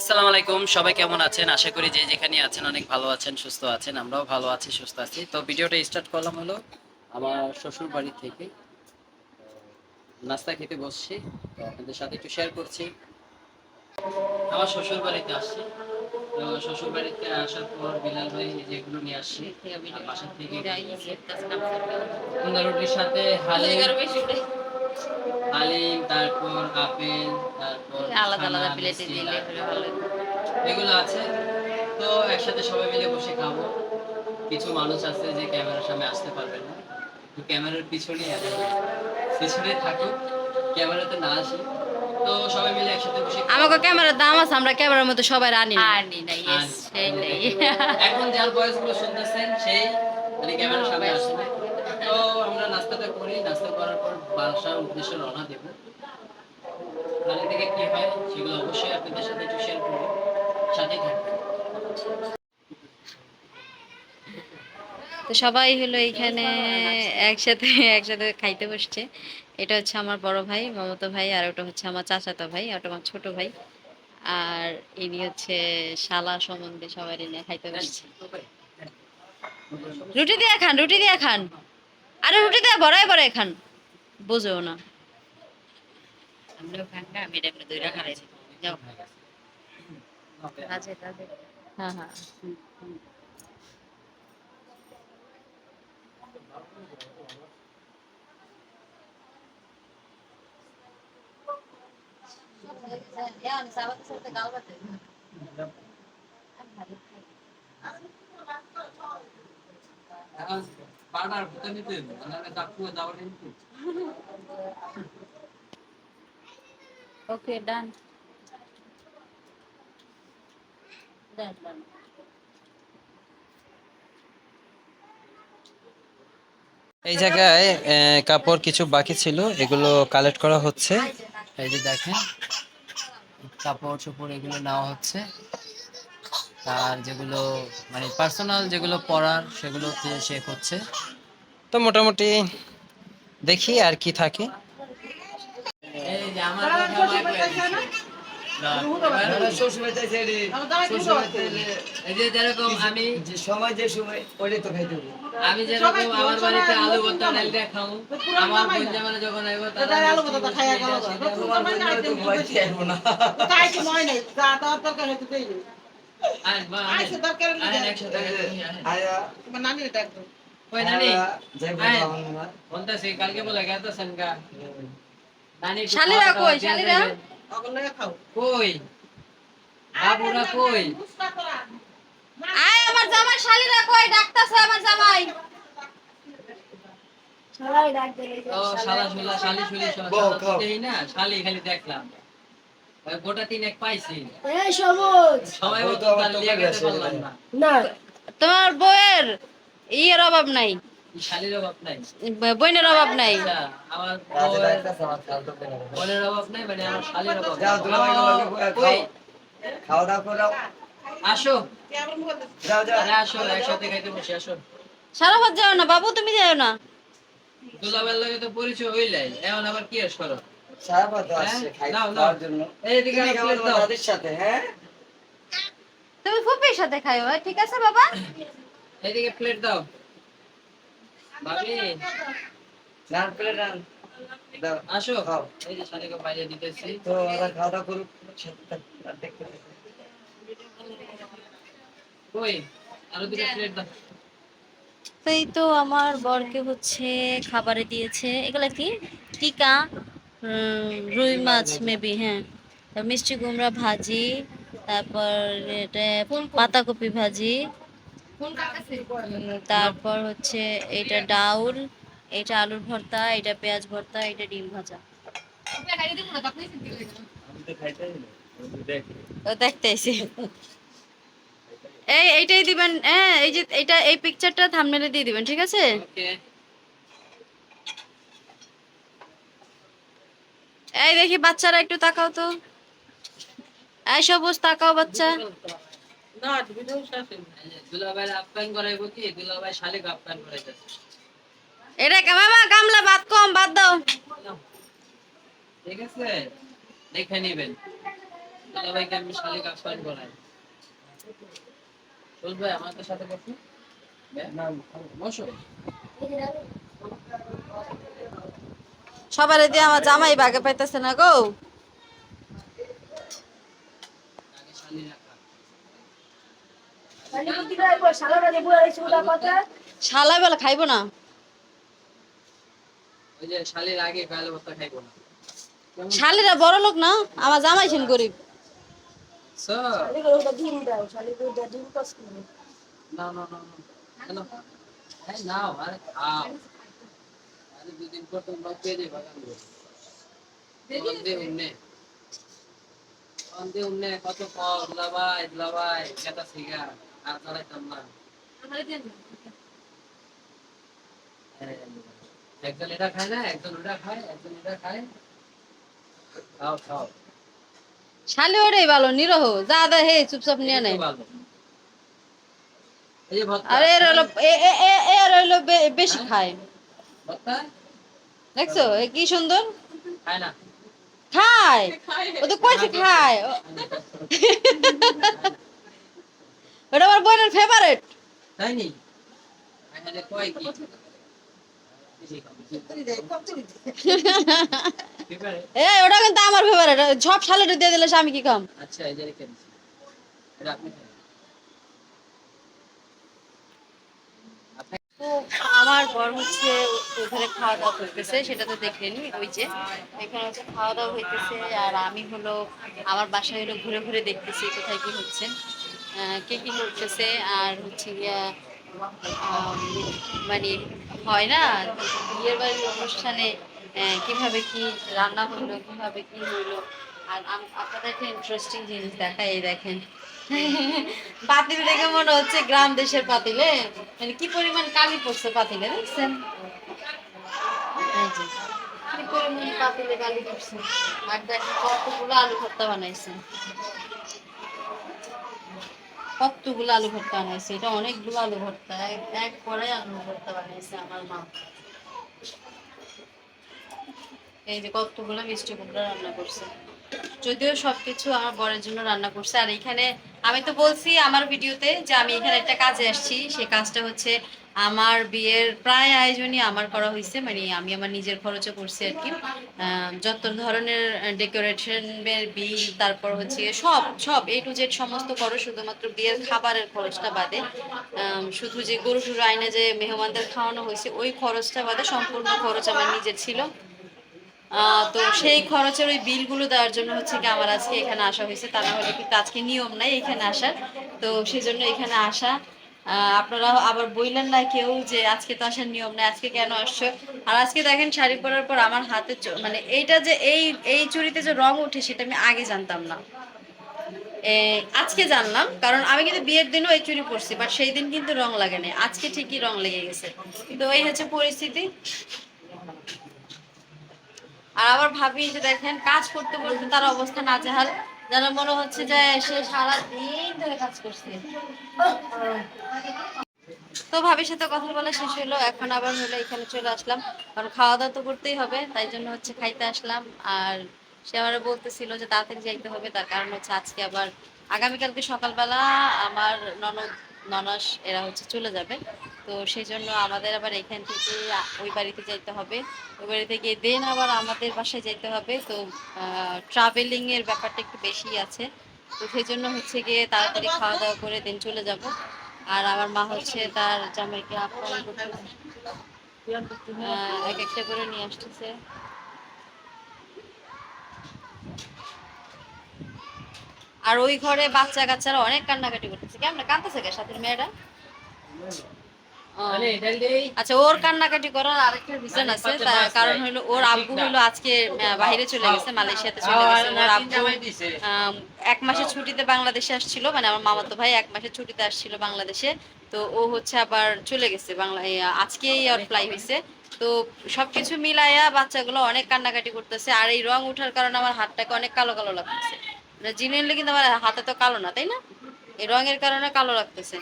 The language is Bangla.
আসসালামু আলাইকুম, সবাই কেমন আছেন? আশা করি যে যেখানে আছেন অনেক ভালো আছেন, সুস্থ আছেন, আমরাও ভালো আছি, সুস্থ আছি। তো ভিডিওটা স্টার্ট করলাম হলো আমার শ্বশুর বাড়ি থেকে। নাস্তা খেতে বসছি, তো আপনাদের সাথে একটু শেয়ার করছি। আমার শ্বশুর বাড়িতে আসছি। তো শ্বশুর বাড়িতে আসার পর বিলাল ভাই যেগুলো নিয়ে আসছি বাসা থেকে রুটির সাথে হালিম হালিম তারপর আপেল তারপর আলাদা আলাদা প্লেটে দিলে ভালো এগুলো আছে। তো একসাথে সবাই মিলে বসে খাব। কিছু মানুষ আছে যে ক্যামেরার সামনে আসতে পারবে না। তো ক্যামেরার পিছনে আছে পিছনে থাকুক ক্যামেরাতে না আসে। তো সবাই মিলে একসাথে বসে আমাকে ক্যামেরার দাম আছে আমরা ক্যামেরার মতো সবাই রানি না। আর নি এখন যার বয়সগুলো শুনতেছেন সেই মানে ক্যামেরার সামনে আসে না। করি নাস্তা করার পর বাসার উদ্দেশ্যে রওনা দেব। বাড়ি থেকে কি হয়? সেগুলো অবশ্যই আপনাদের সাথে একটু শেয়ার করব। সাথেই থাকবেন। তো সবাই হলো এইখানে একসাথে একসাথে খাইতে বসছে। এটা হচ্ছে আমার বড় ভাই, মমতা ভাই, আর ওটা হচ্ছে আমার চাচাতো ভাই ওটা আমার ছোট ভাই। আর ইনি হচ্ছে শালা সম্বন্ধে সবাই নিয়ে খাইতে বসছে। রুটি দিয়ে খান, রুটি দিয়ে খান। আরে রুটি দিয়ে বড়াই বড়াই খান। বুঝো না। আমরাও খান না আমি এটা দুই রাখা রয়েছে যাও। আছে তাতে হ্যাঁ হ্যাঁ। পাড়ার ভুতে নিতে মানে কাকু দাও নিতে ওকে ডান ডান ডান এই জায়গায় আহ, কাপড় কিছু বাকি ছিল এগুলো কালেক্ট করা হচ্ছে। এই যে দেখেন কাপড় চোপড় এগুলো নেওয়া হচ্ছে। আর যেগুলো মানে পার্সোনাল যেগুলো পড়ার সেগুলো শেখ হচ্ছে। তো মোটামুটি দেখি আর কি থাকে। এই যে আমার এই যে যেরকম আমি যে সময় যে সময় ওইটাই তো খাইতে আমি যেরকম আমার বাড়িতে আলু ভর্তা খাও আমার যখন আইব তারা আলু ভর্তা খাইয়া গেল। তোমার বন্ধু হয়তো ভয় খেয়ে আসব না। কাইছে নয় নাই। যা তার তরকারি দেই কালকে বলে নানি শালিরা কই? শালিরা? খাও। কই? বাবুরা কই? আয় আমার জামাই শালিরা কই? ডাকতাছে আমার জামাই। ও শালা। শুলা শালি শুলি শালা দেই না শালি খালি দেখলাম। গোটা তিন এক পাইছি। এই সবুজ। সবাই তো আমার তার লিয়ে তোকে গেতে গেছে, না। না। তোমার বউয়ের ইয়ের অভাব নাই। শালির অভাব নাই। বইনের অভাব নাই। আচ্ছা, আমার। বোনের অভাব নাই মানে আমার শালির অভাব? খাওয়া দাওয়া করে আসো। যাও যাও। আসো একসাথে খাইতে বসে আসো। সারা ভাত যাও না বাবু তুমি যাও না। দুলাবের লগে তো পরিচয় হইলাই। এখন আবার কি এস করো? হ্যাঁ? এইদিকে তুমি হ্যাঁ? ফুপির সাথে খাইও হ্যাঁ? ঠিক আছে বাবা? এইদিকে প্লেট দাও। ভাবি। রান প্লেট রান আসো। খাও। এই যে শালিকে বাইরে দিতেছি। তো ওরা খাওয়া দাওয়া করুক সাথে থাক, আর দেখতে কই? আরও দুটো প্লেট দাও। এই তো আমার বরকে হচ্ছে খাবারে দিয়েছে। এগুলা কি? টিকা? রুই মাছ মেবি হ্যাঁ। মিষ্টি কুমড়া ভাজি, তারপর এটা পাতাকপি ভাজি। তারপর হচ্ছে এটা ডাউল, এটা আলুর ভর্তা, এটা পেঁয়াজ ভর্তা, এটা ডিম ভাজা। দেখতেছি। এই, এইটাই দিবেন হ্যাঁ এই যে, এটা, এই পিকচারটা থাম্বনেলে দিয়ে দিবেন, ঠিক আছে? এই দেখি বাচ্চারা একটু তাকাও তো। এই সবুজ তাকাও বাচ্চা। কি? এটা কামাবা গামলা ভাত কম বাদ দাও। ঠিক আছে? দেখে নিবেন। দুলাভাইকে আমি শালিক আপ্যায়ন করাই ভাই আমাদের সাথে বসুন বসো। সবার দিয়ে আমার জামাই বাগে পাইতেছে না গো। শালি বেলা না। শালির বড় লোক না, আমার জামাই ছেন গরিব। না না না না। আরে দুদিন পর তোমরা বাগান উন্নে কত কেটা সিগা আর না। একজন এটা খায় না একজন ওটা খায় একজন এটা খায়। খাও খাও। শালি ওটাই ভালো নিরহ যা দে হে চুপচাপ নিয়ে নেয় আরে এর হলো এ- এ- এ- এর হইল বে- বেশি খায়। ভর্তা দেখছ কি সুন্দর খায় ও তো কইছে খায় ওটা আমার বোনের ফেভারিট তাই নি ওটা কিন্তু আমার ফেভারিট সব শালিটা দিয়ে দিলে আমি কি খাম আচ্ছা এই যে রেখে দিচ্ছি এটা আপনি খান। তো আমার বর হচ্ছে ওখানে খাওয়া দাওয়া করতেছে সেটা তো দেখলেনি ওই যে। এখানে হচ্ছে খাওয়া দাওয়া হইতেছে, আর আমি হলো, আমার বাসায় হলো ঘুরে ঘুরে দেখতেছি কোথায় কি হচ্ছে। কে কি করতেছে, আর হচ্ছে গিয়া মানে হয় না, বিয়ের বাড়ির অনুষ্ঠানে কীভাবে কি রান্না হলো, কীভাবে কি হলো আর আম- আপনাদের একটা ইন্টারেস্টিং জিনিস দেখাই, এই দেখেন। পাতিল দেখে মনে হচ্ছে গ্রাম দেশের পাতিলে। মানে কি পরিমাণ কালি পড়ছে পাতিলে, দেখছেন? পাতিলে কালি পড়ছে। কতগুলো আলু ভর্তা বানাইছে। কতগুলো আলু ভর্তা বানাইছে। এটা অনেকগুলো আলু ভর্তা। এক পরে আলু ভর্তা বানাইছে আমার মা। এই যে কতগুলো মিষ্টি কুমড়া রান্না করছে। যদিও সবকিছু আমার বরের জন্য রান্না করছে। আর এখানে আমি তো বলছি আমার ভিডিওতে যে আমি এখানে একটা কাজে আসছি। সে কাজটা হচ্ছে আমার বিয়ের প্রায় আয়োজনই আমার করা হয়েছে। মানে আমি আমার নিজের খরচে করছি আর কি। যত ধরনের ডেকোরেশনের বিল, তারপর হচ্ছে সব সব এ টু জেড সমস্ত খরচ শুধুমাত্র বিয়ের খাবারের খরচটা বাদে শুধু যে গরু টরু আইনে যে মেহমানদের খাওয়ানো হয়েছে, ওই খরচটা বাদে সম্পূর্ণ খরচ আমার নিজের ছিল। তো সেই খরচের ওই বিলগুলো দেওয়ার জন্য হচ্ছে কি আমার আজকে এখানে আসা হয়েছে। তা না হলে কিন্তু আজকে নিয়ম নাই এখানে আসার। তো সেই জন্য এখানে আসা। আপনারা আবার বললেন না কেউ যে আজকে তো আসার নিয়ম নাই, আজকে কেন আসছো? আর আজকে দেখেন শাড়ি পরার পর আমার হাতে মানে এইটা যে এই এই চুরিতে যে রং ওঠে সেটা আমি আগে জানতাম না। আজকে জানলাম, কারণ আমি কিন্তু বিয়ের দিনও এই চুরি পরছি বাট সেই দিন কিন্তু রং লাগে নাই। আজকে ঠিকই রং লেগে গেছে। তো এই হচ্ছে পরিস্থিতি। আর আবার ভাবি যে দেখেন, কাজ করতে করতে তার অবস্থা না নাজেহাল, যেন মনে হচ্ছে যে সে সারা দিন ধরে কাজ করছে। তো ভাবির সাথে কথা বলা শেষ হলো এখন আবার হলো এখানে চলে আসলাম। কারণ খাওয়া দাওয়া তো করতেই হবে, তাই জন্য হচ্ছে খাইতে আসলাম। আর সে আমার বলতেছিল যে তাড়াতাড়ি যাইতে হবে, তার কারণ হচ্ছে আজকে আবার আগামীকালকে সকালবেলা আমার ননদ, ননাস, এরা হচ্ছে চলে যাবে। তো সেই জন্য আমাদের আবার এখান থেকে ওই বাড়িতে যাইতে হবে। ওই বাড়ি থেকে দেন আবার আমাদের বাসায় যেতে হবে। তো ট্রাভেলিং এর ব্যাপারটা একটু বেশি আছে। তো সেই জন্য হচ্ছে গিয়ে তাড়াতাড়ি খাওয়া দাওয়া করে দিন চলে যাব। আর আমার মা হচ্ছে তার জামাইকে আপ্যায়ন এক একটা করে নিয়ে আসতেছে। আর ওই ঘরে বাচ্চা কাচ্চারা অনেক কান্নাকাটি করতেছে। কেমন কান্দতেছে কে? সাথে মেয়েটা ও। এটা দিয়েই আচ্ছা ওর কান্নাকাটি করার আরেকটা রিজন মানে আছে তার কারণ হলো ওর আব্বু হলো আজকে বাইরে চলে গেছে মালয়েশিয়াতে চলে গেছে ওর আব্বু এক মাসের ছুটিতে বাংলাদেশে আসছিল মানে আমার মামাতো ভাই এক মাসের ছুটিতে আসছিল বাংলাদেশে তো ও হচ্ছে আবার চলে গেছে বাংলা আজকেই ফ্লাই হয়েছে তো সবকিছু মিলাইয়া বাচ্চাগুলো অনেক কান্নাকাটি করতেছে আর এই রং ওঠার কারণে আমার হাতটাকে অনেক কালো কালো লাগতেছে। জিনিসলে কিন্তু আমার হাতে তো কালো না তাই না? এই রঙের কারণে কালো লাগতেছে।